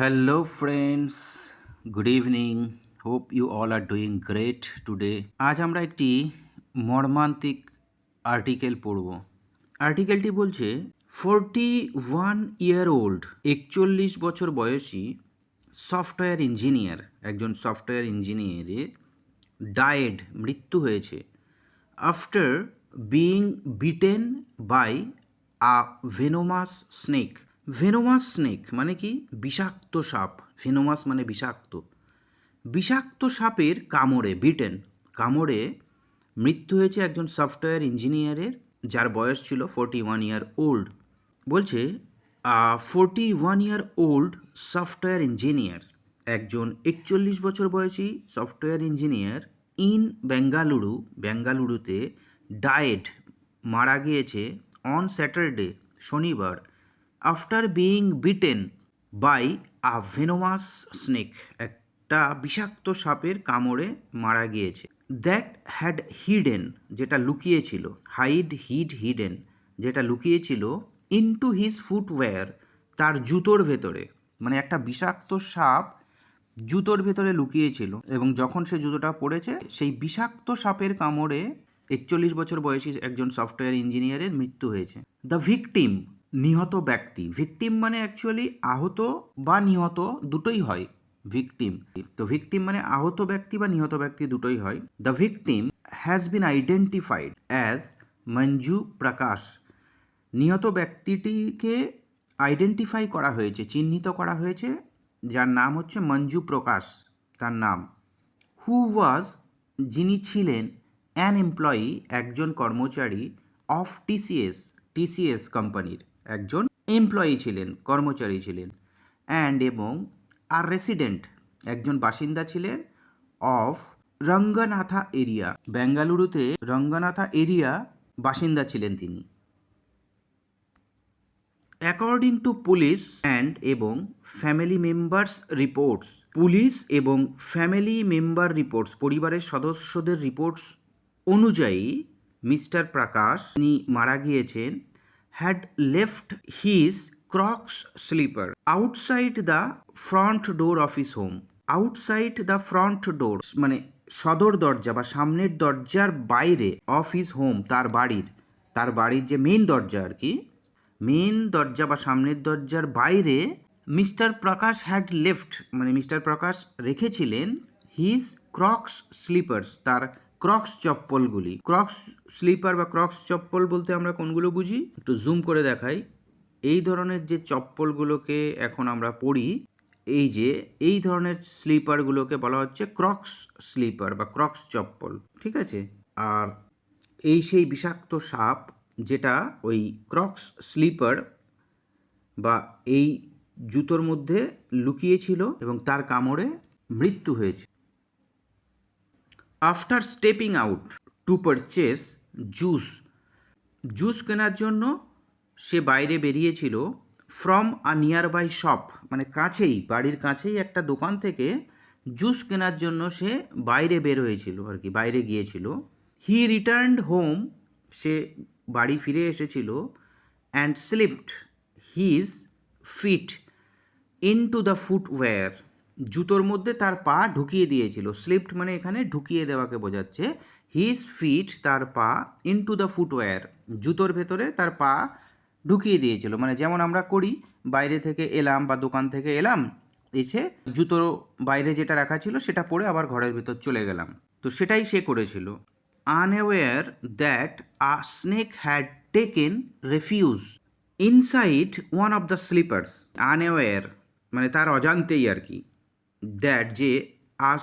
Hello, friends. Good evening. Hope you all are doing great today. আজ আমরা একটি মর্মান্তিক আর্টিকেল পড়ব আর্টিকেলটি বলছে ফোরটি ওয়ান ইয়ার ওল্ড একচল্লিশ বছর বয়সী সফটওয়্যার ইঞ্জিনিয়ার একজন সফটওয়্যার ইঞ্জিনিয়ারের ডায়েড মৃত্যু হয়েছে after being beaten by a venomous snake venomous snake মানে কি? বিষাক্ত সাপ। ভেনোমাস মানে বিষাক্ত। বিষাক্ত সাপের কামড়ে ব্রিটেন কামড়ে মৃত্যু হয়েছে একজন সফটওয়্যার ইঞ্জিনিয়ারের যার বয়স ছিল ফোরটি ওয়ান ইয়ার ওল্ড বলছে forty one year old software engineer একজন একচল্লিশ বছর বয়সী সফটওয়্যার ইঞ্জিনিয়ার ইন বেঙ্গালুরু বেঙ্গালুরুতে ডায়েট মারা গিয়েছে অন স্যাটারডে শনিবার। After being beaten by a venomous snake একটা বিষাক্ত সাপের কামড়ে মারা গিয়েছে। দ্যাট হ্যাড হিডেন যেটা লুকিয়েছিল হাইড হিড হিডেন যেটা লুকিয়েছিল ইনটু হিজ ফুটওয়্যার তার জুতোর ভেতরে। মানে একটা বিষাক্ত সাপ জুতোর ভেতরে লুকিয়েছিল এবং যখন সে জুতোটা পড়েছে, সেই বিষাক্ত সাপের কামড়ে একচল্লিশ বছর বয়সী একজন সফটওয়্যার ইঞ্জিনিয়ারের মৃত্যু হয়েছে। দ্য ভিকটিম নিহত ব্যক্তি। ভিকটিম মানে অ্যাকচুয়ালি আহত বা নিহত দুটোই হয়। ভিকটিম তো ভিকটিম মানে আহত ব্যক্তি বা নিহত ব্যক্তি দুটোই হয়। The victim has been identified as Manju Prakash নিহত ব্যক্তিটিকে আইডেন্টিফাই করা হয়েছে, চিহ্নিত করা হয়েছে, যার নাম হচ্ছে মঞ্জু প্রকাশ তার নাম। হু ওয়াজ যিনি ছিলেন অ্যান এমপ্লয়ি একজন কর্মচারী অফ টিসিএস টিসিএস কোম্পানির একজন এমপ্লয়ি ছিলেন, কর্মচারী ছিলেন অ্যান্ড এবং আর রেসিডেন্ট একজন বাসিন্দা ছিলেন অফ রঙ্গনাথা এরিয়া বেঙ্গালুরুতে রঙ্গনাথা এরিয়া বাসিন্দা ছিলেন তিনি। অ্যাকর্ডিং টু পুলিশ অ্যান্ড এবং ফ্যামিলি মেম্বার্স রিপোর্টস পুলিশ এবং ফ্যামিলি মেম্বার রিপোর্টস পরিবারের সদস্যদের রিপোর্টস অনুযায়ী মিস্টার প্রকাশ, তিনি মারা গিয়েছেন had left his crocs slipper outside the front door of his home outside the front door মানে সদর দরজা বা সামনের দরজার বাইরে অফ হিজ হোম তার বাড়ির তার বাড়ির যে মেন দরজা আর কি মেন দরজা বা সামনের দরজার বাইরে মিস্টার প্রকাশ হ্যাড লেফট মানে মিস্টার প্রকাশ রেখেছিলেন হিজ ক্রক্স স্লিপার্স তার ক্রক্স চপ্পলগুলি। ক্রক্স স্লিপার বা ক্রক্স চপ্পল বলতে আমরা কোনগুলো বুঝি? একটু জুম করে দেখাই। এই ধরনের যে চপ্পলগুলোকে এখন আমরা পড়ি এই যে, এই ধরনের স্লিপারগুলোকে বলা হচ্ছে ক্রক্স স্লিপার বা ক্রক্স চপ্পল। ঠিক আছে? আর এই সেই বিষাক্ত সাপ যেটা ওই ক্রক্স স্লিপার বা এই জুতোর মধ্যে লুকিয়েছিল এবং তার কামড়ে মৃত্যু হয়েছে। After stepping out to purchase juice juice কেনার জন্য সে বাইরে বেরিয়েছিল from a nearby shop মানে কাছেই, বাড়ির কাছেই একটা দোকান থেকে জুস কেনার জন্য সে বাইরে বের হয়েছিল আর কি, বাইরে গিয়েছিল। হি রিটার্নড হোম সে বাড়ি ফিরে এসেছিল and slipped his feet into the footwear জুতোর মধ্যে তার পা ঢুকিয়ে দিয়েছিল। স্লিপড মানে এখানে ঢুকিয়ে দেওয়াকে বোঝাচ্ছে। হিজ ফিট তার পা ইন টু দ্য ফুটওয়্যার জুতোর ভেতরে তার পা ঢুকিয়ে দিয়েছিল। মানে যেমন আমরা করি, বাইরে থেকে এলাম বা দোকান থেকে এলাম, এসে জুতো বাইরে যেটা রাখা ছিল সেটা পরে আবার ঘরের ভেতর চলে গেলাম। তো সেটাই সে করেছিল। Unaware that a snake had taken refuge inside one of the slippers unaware মানে তার অজান্তেই আর কি। দ্যাট যে আ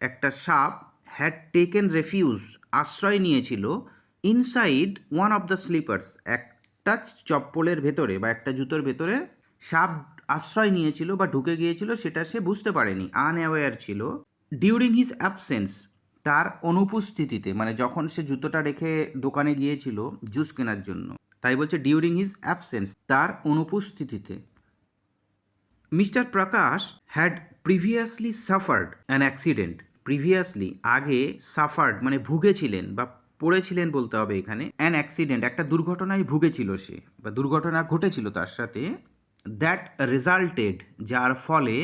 একটা সাপ হ্যাড টেকেন রেফিউজ আশ্রয় নিয়েছিল inside one of the slippers একটা চপ্পলের ভেতরে বা একটা জুতোর ভেতরে। সাপ আশ্রয় নিয়েছিল বা ঢুকে গিয়েছিল সেটা সে বুঝতে পারেনি আনঅ্যাওয়ার ছিল। ডিউরিং হিজ অ্যাবসেন্স তার অনুপস্থিতিতে মানে যখন সে জুতোটা রেখে দোকানে গিয়েছিল, জুস কেনার জন্য, তাই বলছে ডিউরিং হিজ অ্যাবসেন্স তার অনুপস্থিতিতে। Mister Prakash had previously suffered an accident previously আগে সাফার্ড মানে ভুগেছিলেন বা পড়েছিলেন বলতে হবে এখানে অ্যান অ্যাক্সিডেন্ট একটা দুর্ঘটনায় ভুগেছিল সে বা দুর্ঘটনা ঘটেছিল তার সাথে দ্যাট রেজাল্টেড যার ফলে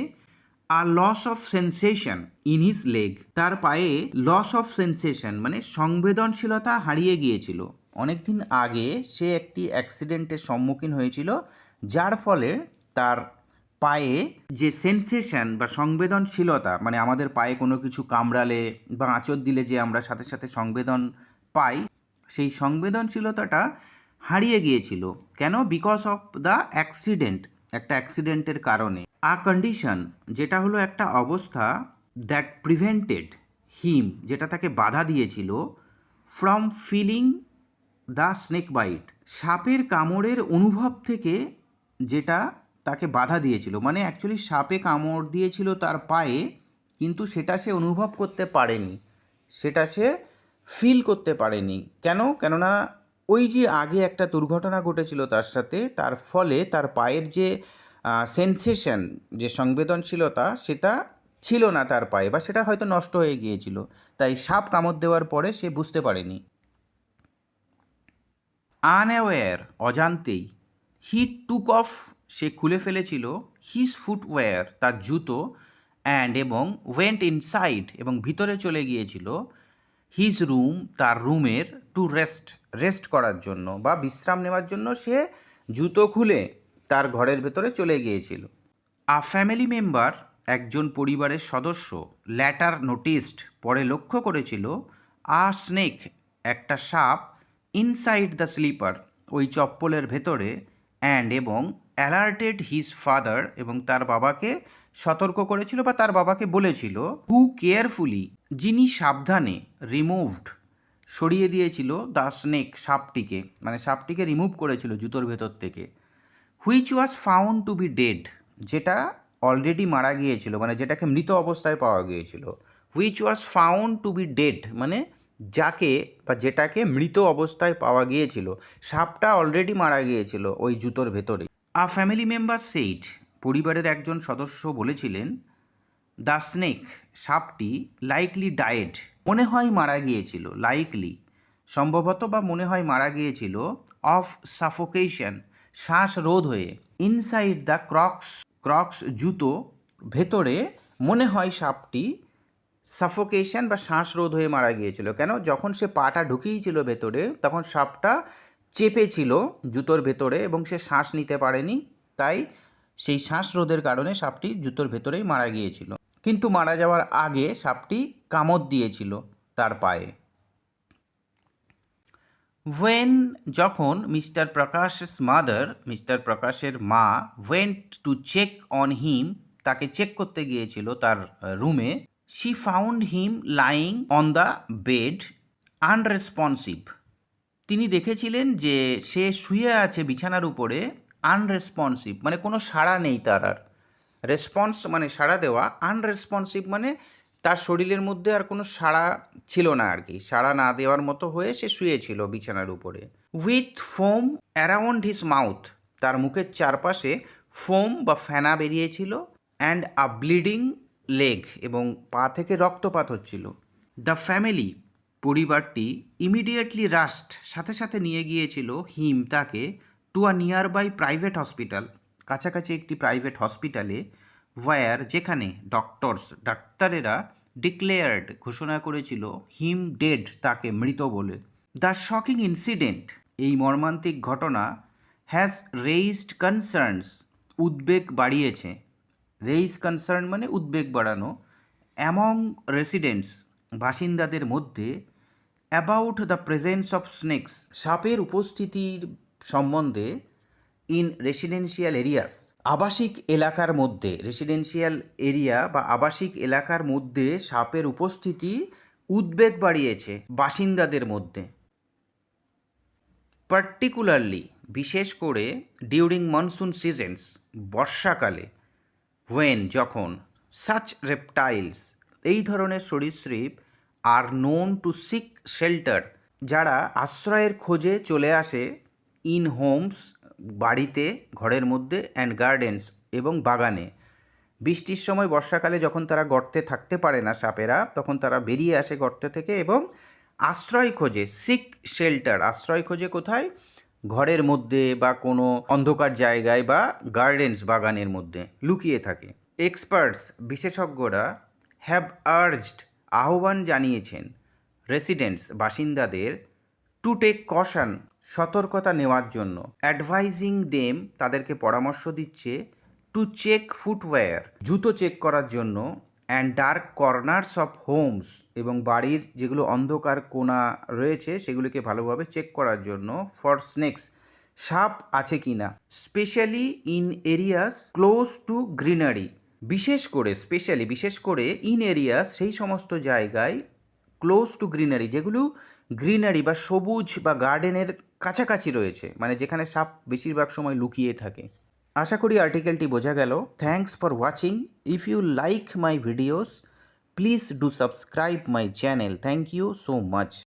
আর loss of sensation in his leg তার পায়ে লস অফ সেন্সেশন মানে সংবেদনশীলতা হারিয়ে গিয়েছিল। অনেকদিন আগে সে একটি অ্যাক্সিডেন্টের সম্মুখীন হয়েছিল, যার ফলে তার পায়ে যে সেন্সেশন বা সংবেদনশীলতা মানে আমাদের পায়ে কোনো কিছু কামড়ালে বা আঁচড় দিলে যে আমরা সাথে সাথে সংবেদন পাই, সেই সংবেদনশীলতাটা হারিয়ে গিয়েছিল। কেন? বিকজ অফ দ্য অ্যাক্সিডেন্ট একটা অ্যাক্সিডেন্টের কারণে। আ কন্ডিশন যেটা হলো একটা অবস্থা দ্যাট প্রিভেন্টেড হিম যেটা তাকে বাধা দিয়েছিল from feeling the snake bite সাপের কামড়ের অনুভব থেকে যেটা তাকে বাধা দিয়েছিল। মানে অ্যাকচুয়ালি সাপে কামড় দিয়েছিল তার পায়ে, কিন্তু সেটা সে অনুভব করতে পারেনি। সেটা সে ফিল করতে পারেনি। কেন? কেননা ওই যে আগে একটা দুর্ঘটনা ঘটেছিল তার সাথে, তার ফলে তার পায়ের যে সেন্সেশন যে সংবেদনশীলতা, সেটা ছিল না তার পায়ে বা সেটা হয়তো নষ্ট হয়ে গিয়েছিল। তাই সাপ কামড় দেওয়ার পরে সে বুঝতে পারেনি। আনঅ্যাওয়্যার অজান্তেই হি টুক অফ সে খুলে ফেলেছিল হিজ ফুটওয়্যার তার জুতো অ্যান্ড এবং ওয়েন্ট ইনসাইড এবং ভিতরে চলে গিয়েছিল হিজ রুম তার রুমের টু রেস্ট রেস্ট করার জন্য বা বিশ্রাম নেওয়ার জন্য সে জুতো খুলে তার ঘরের ভেতরে চলে গিয়েছিল। আ ফ্যামিলি মেম্বার একজন পরিবারের সদস্য ল্যাটার নোটিসড পরে লক্ষ্য করেছিল আ স্নেক একটা সাপ ইনসাইড দ্য স্লিপার ওই চপ্পলের ভেতরে অ্যান্ড এবং অ্যালার্টেড হিজ ফাদার এবং তার বাবাকে সতর্ক করেছিল বা তার বাবাকে বলেছিল, হু কেয়ারফুলি, যিনি সাবধানে রিমুভড সরিয়ে দিয়েছিল দ্য স্নেক সাপটিকে মানে সাপটিকে রিমুভ করেছিল জুতোর ভেতর থেকে, which was found to be dead, যেটা অলরেডি মারা গিয়েছিল মানে যেটাকে মৃত অবস্থায় পাওয়া গিয়েছিল, which was found to be dead মানে যাকে বা যেটাকে মৃত অবস্থায় পাওয়া গিয়েছিল, সাপটা অলরেডি মারা গিয়েছিল ওই জুতোর ভেতরে আ ফ্যামিলি মেম্বার সেইট পরিবারের একজন সদস্য বলেছিলেন দ্য স্নেক সাপটি লাইকলি ডায়েড মনে হয় মারা গিয়েছিল লাইকলি সম্ভবত বা মনে হয় মারা গিয়েছিল অফ সাফোকেশন শ্বাস রোধ হয়ে। ইনসাইড দ্য ক্রক্স ক্রক্স জুতো ভেতরে মনে হয় সাপটি সাফোকেশন বা শ্বাসরোধ হয়ে মারা গিয়েছিল। কেন? যখন সে পাটা ঢুকিয়েছিল ভেতরে, তখন সাপটা চেপে ছিল জুতোর ভেতরে এবং সে শ্বাস নিতে পারেনি, তাই সেই শ্বাসরোধের কারণে সাপটি জুতোর ভেতরেই মারা গিয়েছিল। কিন্তু মারা যাওয়ার আগে সাপটি কামড় দিয়েছিল তার পায়ে। ওয়েন যখন মিস্টার প্রকাশের মাদার মিস্টার প্রকাশের মা went to check on him তাকে চেক করতে গিয়েছিল তার রুমে she found him lying on the bed unresponsive তিনি দেখেছিলেন যে সে শুয়ে আছে বিছানার উপরে আনরেসপন্সিভ মানে কোনো সাড়া নেই তার আর। রেসপন্স মানে সাড়া দেওয়া আনরেসপন্সিভ মানে তার শরীরের মধ্যে আর কোনো সাড়া ছিল না আর কি। সাড়া না দেওয়ার মতো হয়ে সে শুয়েছিল বিছানার উপরে। With foam around his mouth তার মুখের চারপাশে ফোম বা ফেনা বেরিয়েছিল অ্যান্ড আ ব্লিডিং লেগ এবং পা থেকে রক্তপাত হচ্ছিল। দ্য ফ্যামিলি পরিবারটি ইমিডিয়েটলি রাস্ট সাথে সাথে নিয়ে গিয়েছিল হিম তাকে to a nearby private hospital কাছাকাছি একটি প্রাইভেট হসপিটালে ওয়ার যেখানে ডক্টরস ডাক্তারেরা ডিক্লেয়ার্ড ঘোষণা করেছিল হিম ডেড তাকে মৃত বলে। দ্য শকিং ইনসিডেন্ট এই মর্মান্তিক ঘটনা হ্যাজ রেইজড কনসার্নস উদ্বেগ বাড়িয়েছে। রেইজ কনসার্ন মানে উদ্বেগ বাড়ানো। অ্যামং রেসিডেন্টস বাসিন্দাদের মধ্যে about the presence of snakes সাপের উপস্থিতির সম্বন্ধে ইন রেসিডেন্সিয়াল এরিয়াস আবাসিক এলাকার মধ্যে রেসিডেন্সিয়াল এরিয়া বা আবাসিক এলাকার মধ্যে সাপের উপস্থিতি উদ্বেগ বাড়িয়েছে বাসিন্দাদের মধ্যে। পার্টিকুলারলি বিশেষ করে ডিউরিং মনসুন সিজনস বর্ষাকালে ওয়েন যখন সাচ রেপটাইলস এই ধরনের সরীসৃপ আর নোন টু সিক শেল্টার যারা আশ্রয়ের খোঁজে চলে আসে ইন হোমস বাড়িতে, ঘরের মধ্যে অ্যান্ড গার্ডেন্স এবং বাগানে। বৃষ্টির সময় বর্ষাকালে যখন তারা গর্তে থাকতে পারে না সাপেরা, তখন তারা বেরিয়ে আসে গর্তে থেকে এবং আশ্রয় খোঁজে সিক শেল্টার আশ্রয় খোঁজে কোথায়? ঘরের মধ্যে বা কোনো অন্ধকার জায়গায় বা গার্ডেন্স বাগানের মধ্যে লুকিয়ে থাকে। এক্সপার্টস বিশেষজ্ঞরা হ্যাভ আর্জড আহ্বান জানিয়েছেন রেসিডেন্টস বাসিন্দাদের টু টেক কশন সতর্কতা নেওয়ার জন্য। অ্যাডভাইজিং দেম তাদেরকে পরামর্শ দিচ্ছে টু চেক ফুটওয়্যার, জুতো চেক করার জন্য, and dark corners of homes এবং বাড়ির যেগুলো অন্ধকার কোনা রয়েছে সেগুলিকে ভালোভাবে চেক করার জন্য ফর স্নেক্স। সাপ আছে কি না specially in areas close to greenery. বিশেষ করে স্পেশালি বিশেষ করে ইন এরিয়াস সেই সমস্ত জায়গায় ক্লোজ টু গ্রিনারি যেগুলো গ্রিনারি বা সবুজ বা গার্ডেনের কাছাকাছি রয়েছে মানে যেখানে সাপ বেশিরভাগ সময় লুকিয়ে থাকে। আশা করি আর্টিকেলটি বোঝা গেল। Thanks for watching if you like my videos please do subscribe my channel thank you so much